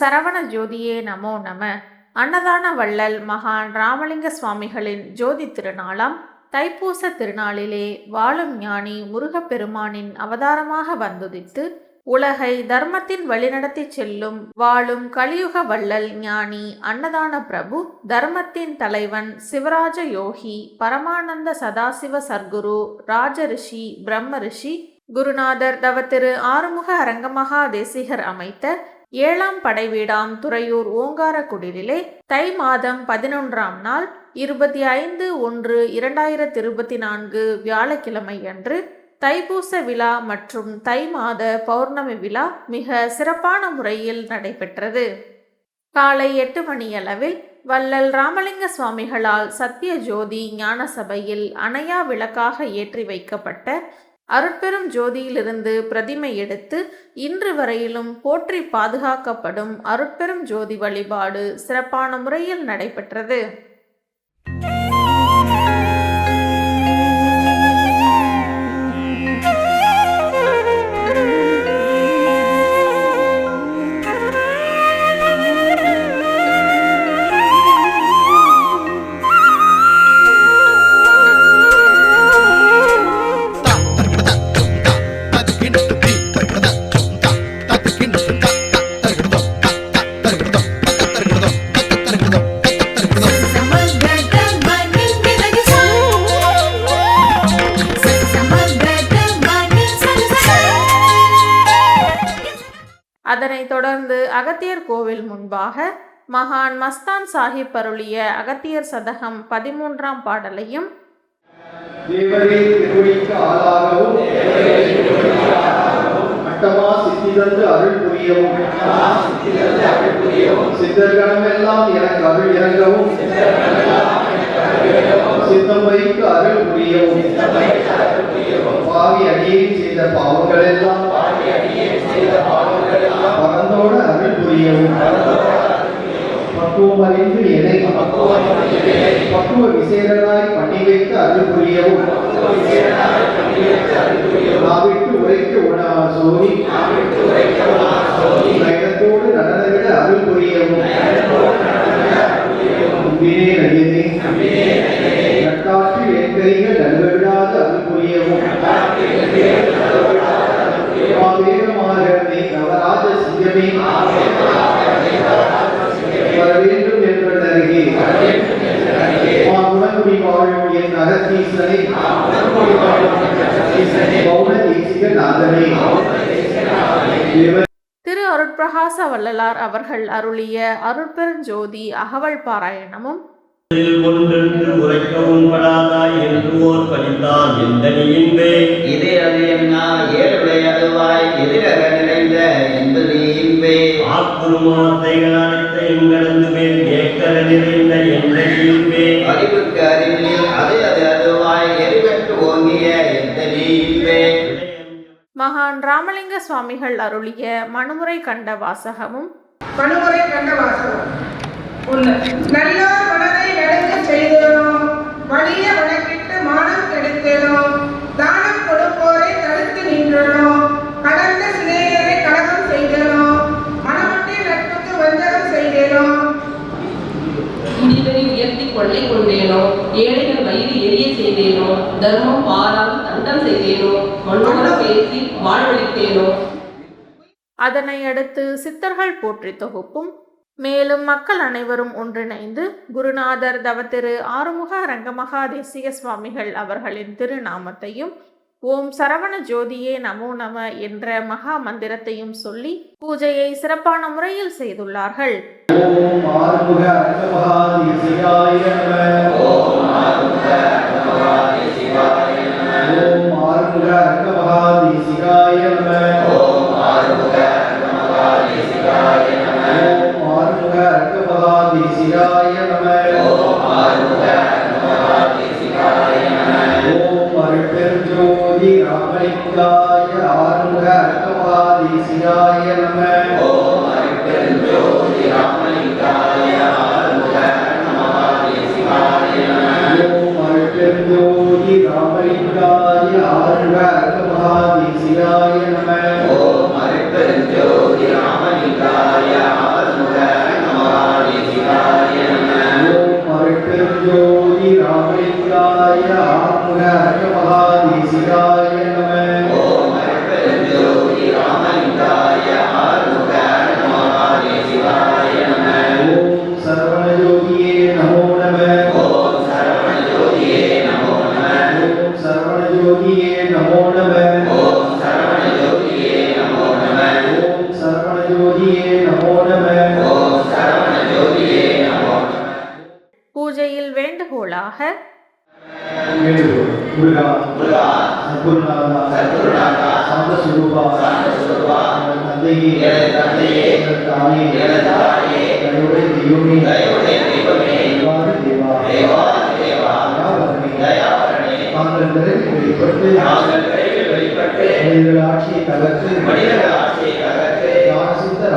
சரவண ஜோதியே நமோ நம. அன்னதான வள்ளல் மகான் ராமலிங்க சுவாமிகளின் ஜோதி திருநாளாம் தைப்பூச திருநாளிலே வாழும் ஞானி முருகப்பெருமானின் அவதாரமாக வந்துதித்து உலகை தர்மத்தின் வழிநடத்தி செல்லும் வாழும் கலியுக வள்ளல் ஞானி அன்னதான பிரபு தர்மத்தின் தலைவன் சிவராஜ யோகி பரமானந்த சதாசிவ சர்க்குரு ராஜரிஷி பிரம்ம ரிஷி குருநாதர் தவத்திரு ஆறுமுக அரங்கமகா தேசிகர் அமைத்த ஏழாம் படைவீடாம் துறையூர் ஓங்கார குடிலிலே தை மாதம் பதினொன்றாம் நாள் இருபத்தி ஐந்து ஒன்று இரண்டாயிரத்தி இருபத்தி நான்கு வியாழக்கிழமை அன்று தைப்பூச விழா மற்றும் தை மாத பௌர்ணமி விழா மிக சிறப்பான முறையில் நடைபெற்றது. காலை எட்டு மணியளவில் வள்ளல் ராமலிங்க சுவாமிகளால் சத்திய ஜோதி ஞான சபையில் அணையா விளக்காக ஏற்றி வைக்கப்பட்ட அருட்பெரும் ஜோதியிலிருந்து பிரதிமை எடுத்து இன்று வரையிலும் போற்றி பாதுகாக்கப்படும் அருட்பெரும் ஜோதி வழிபாடு சிறப்பான முறையில் நடைபெற்றது. தொடர்ந்து அகத்தியர் கோவில் முன்பாக மகான் மஸ்தான் சாஹிப் அருளிய அகத்தியர் சதகம் பதிமூன்றாம் பாடலையும் அருள் புரியவும். எனக்கு அருள் இறங்கவும். சித்தம் அருள் புரியவும். பாவி அடியை செய்த பாவங்கள் எல்லாம் பரந்தோட அருள் புரியவும் பக்குவம் அறிந்து என்னை பக்குவ விசேடனாய் பண்ணி வைத்து அருள் புரியவும் நாவிட்டு உரைக்க உண சோதி அகத்தீசனை பௌன தேசிக நாதனே திரு அருட்பிரகாச வள்ளலார் அவர்கள் அருளிய அருட்பெருஞ்சோதி அகவல் பாராயணமும் ஒன்றென்று உரைக்கவும் படாதாய் என்று ஓர் படித்தான் எந்த என்ன எதிரக நிறைந்த என்பது இன்பே ஆக்குருமாத்தைகள் அனைத்தையும் கடந்து மேல் ஏக்கர நிறைந்த எந்த மகான் ராமலிங்க சுவாமிகள் அருளிய மனுமுறை கண்ட வாசகமும் பணுமுறை கண்ட வாசகம். நல்லோர் மனதை நடுங்க செய்தேனோம் வலிய வழக்கிட்டு மானம் கெடுத்தேனோம் தானம் கொடுப்போரை தடுத்து நின்றனோம் தர்மம் பாராது தண்டம் செய்தேனோ? மண்ணோட பேசி வாழ்வழித்தேனோ அதனை அடுத்து சித்தர்கள் போற்றி தொகுப்பும் மேலும் மக்கள் அனைவரும் ஒன்றிணைந்து குருநாதர் தவத்திரு ஆறுமுக ரங்கமகா தேசிக சுவாமிகள் அவர்களின் திருநாமத்தையும் ஓம் சரவண ஜோதியே நமோ நம என்ற மகா மந்திரத்தையும் சொல்லி பூஜையை சிறப்பான முறையில் செய்துள்ளார்கள். ஓம் ஆறுமுக அரங்கமகாதேசிகாய நம. ஓம் ஆறுமுக அருட்பெருஞ்சோதி ஆறுமுக அரங்கமகாதேசிகாய நம. ஓம் ஓம் அருட்பெருஞ்சோதி ராமலிங்காய ஆறுக நம. ஓம் நிறைவு வெளிப்பட்டு நாங்கள் விரைவில் வெளிப்பட்டு மனிதர்கள் ஆட்சியை தகர்த்து மனிதர்கள் ஆட்சியை தகர்த்து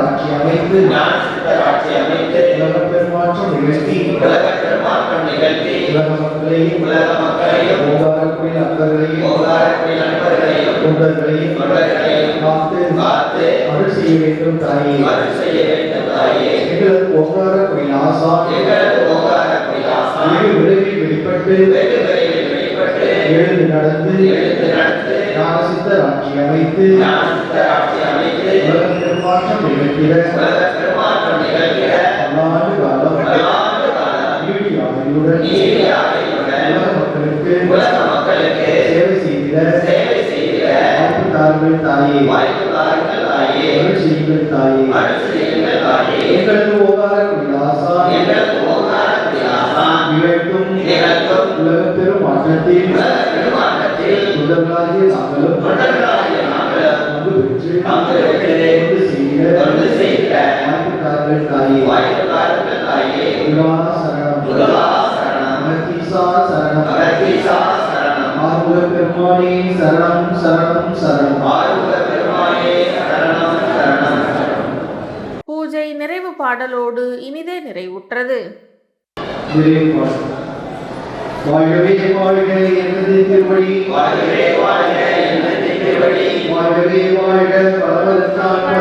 ஆட்சி அமைத்து ஞான சித்தர் ஆட்சி அமைத்து உலக பெருமாற்றம் நிகழ்த்தி உலக பெருமாற்றம் நிகழ்த்தி உலக மக்களையும் உலக மக்களையும் ஓதாரக்குடி அக்கர்களையும் ஓதாரக்குடி நண்பர்களையும் தொண்டர்களையும் தொண்டர்களையும் காத்து காத்து அருள் செய்ய வேண்டும் தாயே. அருள் செய்ய வேண்டும் தாயே. எங்களது ஓங்காரக்குடி ஆசா எங்களது ஓங்காரக்குடி ஆசான் ஏழு விரைவில் வெளிப்பட்டு விரைவில் வெளிப்பட்டு எழுந்து நடந்து எழுந்து நடந்து ஞானசித்தர் ஆட்சி அமைத்து ஞான சித்தர் ஆட்சி அமைத்து உலக பெருமாற்றம் நிகழ்த்திட பல்லாண்டு காலம் நீடி பெருமானே சரணம் சரணம் சரணம். பூஜை நிறைவு பாடலோடு இனிதே நிறைவுற்றது. வாழ்கவே வாழ்க எனது திருவடி வாழ்கவே வாழ்க என்னது திருவடி வாழ்கவே வாழ்க வளவதற்கான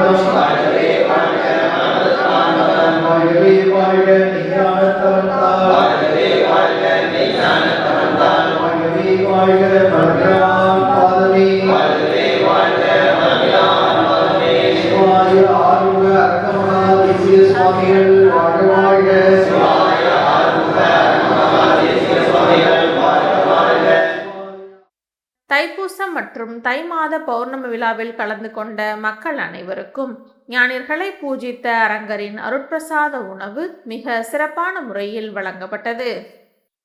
சுவாமிகள் வாழ்க வாழ்க. தைப்பூசம் மற்றும் தை மாத பௌர்ணமி விழாவில் கலந்து கொண்ட மக்கள் அனைவருக்கும் ஞானிகளை பூஜித்த அரங்கரின் அருட்பிரசாத உணவு மிக சிறப்பான முறையில் வழங்கப்பட்டது.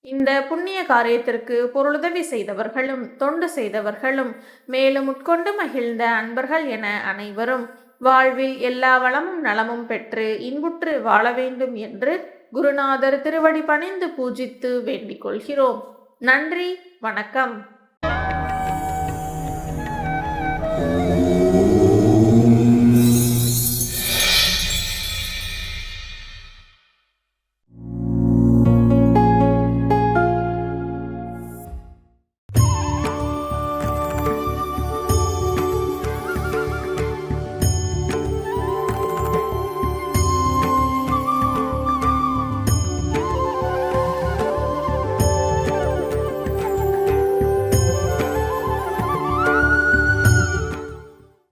இந்த புண்ணிய காரியத்திற்கு பொருளுதவி செய்தவர்களும் தொண்டு செய்தவர்களும் மேலும் உட்கொண்டு மகிழ்ந்த அன்பர்கள் என அனைவரும் வாழ்வில் எல்லா வளமும் நலமும் பெற்று இன்புற்று வாழ வேண்டும் என்று குருநாதர் திருவடி பணிந்து பூஜித்து வேண்டிக் கொள்கிறோம். நன்றி வணக்கம்.